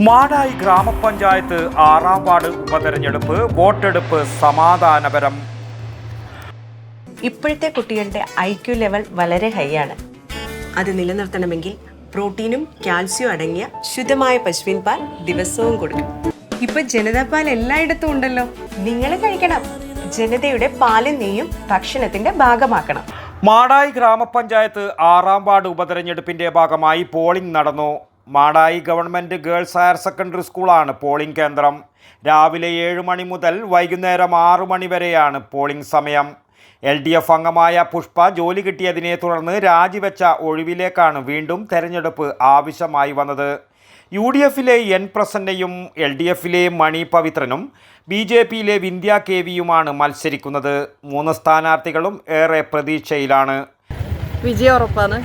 മാടായി ഗ്രാമപഞ്ചായത്ത് ആറാം വാർഡ് ഉപതെരഞ്ഞെടുപ്പ് വോട്ടെടുപ്പ് സമാധാനപരം. ഇപ്പോഴത്തെ കുട്ടികളുടെ ഐ ക്യു ലെവൽ വളരെ ഹൈ ആണ്. അത് നിലനിർത്തണമെങ്കിൽ പ്രോട്ടീനും കാൽസ്യവും അടങ്ങിയ ശുദ്ധമായ പശുവിൻ പാൽ ദിവസവും കൊടുക്കും ഇപ്പൊ ജനതാ പാൽ എല്ലായിടത്തും ഉണ്ടല്ലോ. നിങ്ങൾ കഴിക്കണം. ജനതയുടെ പാലും നെയ്യും ഭക്ഷണത്തിന്റെ ഭാഗമാക്കണം. മാടായി ഗ്രാമപഞ്ചായത്ത് ആറാം വാർഡ് ഉപതെരഞ്ഞെടുപ്പിന്റെ ഭാഗമായി പോളിംഗ് നടന്നു. Madayi government girls higher secondary സ്കൂളാണ് പോളിംഗ് കേന്ദ്രം. രാവിലെ ഏഴ് മണി മുതൽ വൈകുന്നേരം ആറു മണി വരെയാണ് പോളിംഗ് സമയം. എൽ ഡി എഫ് അംഗമായ പുഷ്പ ജോലി കിട്ടിയതിനെ തുടർന്ന് രാജിവെച്ച ഒഴിവിലേക്കാണ് വീണ്ടും തെരഞ്ഞെടുപ്പ് ആവശ്യമായി വന്നത്. യു ഡി എഫിലെ എൻ പ്രസന്നയും എൽ ഡി എഫിലെ മണി പവിത്രനും ബി ജെ പിയിലെ വിന്ധ്യ കെ വിയുമാണ് മത്സരിക്കുന്നത്. മൂന്ന് സ്ഥാനാർത്ഥികളും ഏറെ പ്രതീക്ഷയിലാണ്. വിജയം ഉറപ്പാണ്.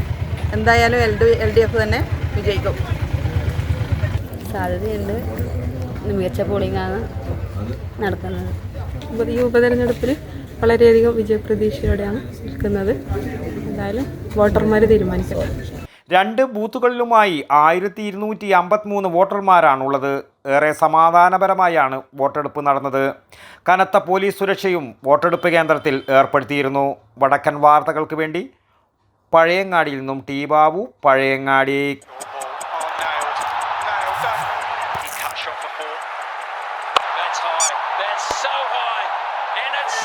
എന്തായാലും L D L D F തന്നെ വിജയിക്കും. സാധ്യതയുണ്ട്. മികച്ച പോളിംഗാണ് നടക്കുന്നത്. ഈ ഉപതെരഞ്ഞെടുപ്പിൽ വളരെയധികം വിജയപ്രതീക്ഷയോടെയാണ് നിൽക്കുന്നത്. എന്തായാലും വോട്ടർമാർ തീരുമാനിക്കട്ടെ. രണ്ട് ബൂത്തുകളിലുമായി ആയിരത്തി ഇരുന്നൂറ്റി അമ്പത്തിമൂന്ന് വോട്ടർമാരാണുള്ളത്. ഏറെ സമാധാനപരമായാണ് വോട്ടെടുപ്പ് നടന്നത്. കനത്ത പോലീസ് സുരക്ഷയും വോട്ടെടുപ്പ് കേന്ദ്രത്തിൽ ഏർപ്പെടുത്തിയിരുന്നു. വടക്കൻ വാർത്തകൾക്ക് വേണ്ടി പഴയങ്ങാടിയിൽ നിന്നും T Babu Pazhayangadi That's high. That's so high. And it's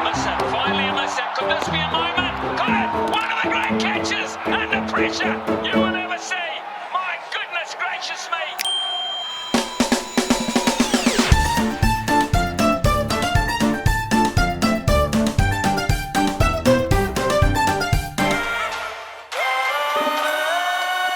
Musa, finally a Musa. Could this be a moment? Got it! One of the great catches! Under pressure! You will never see! My goodness gracious me!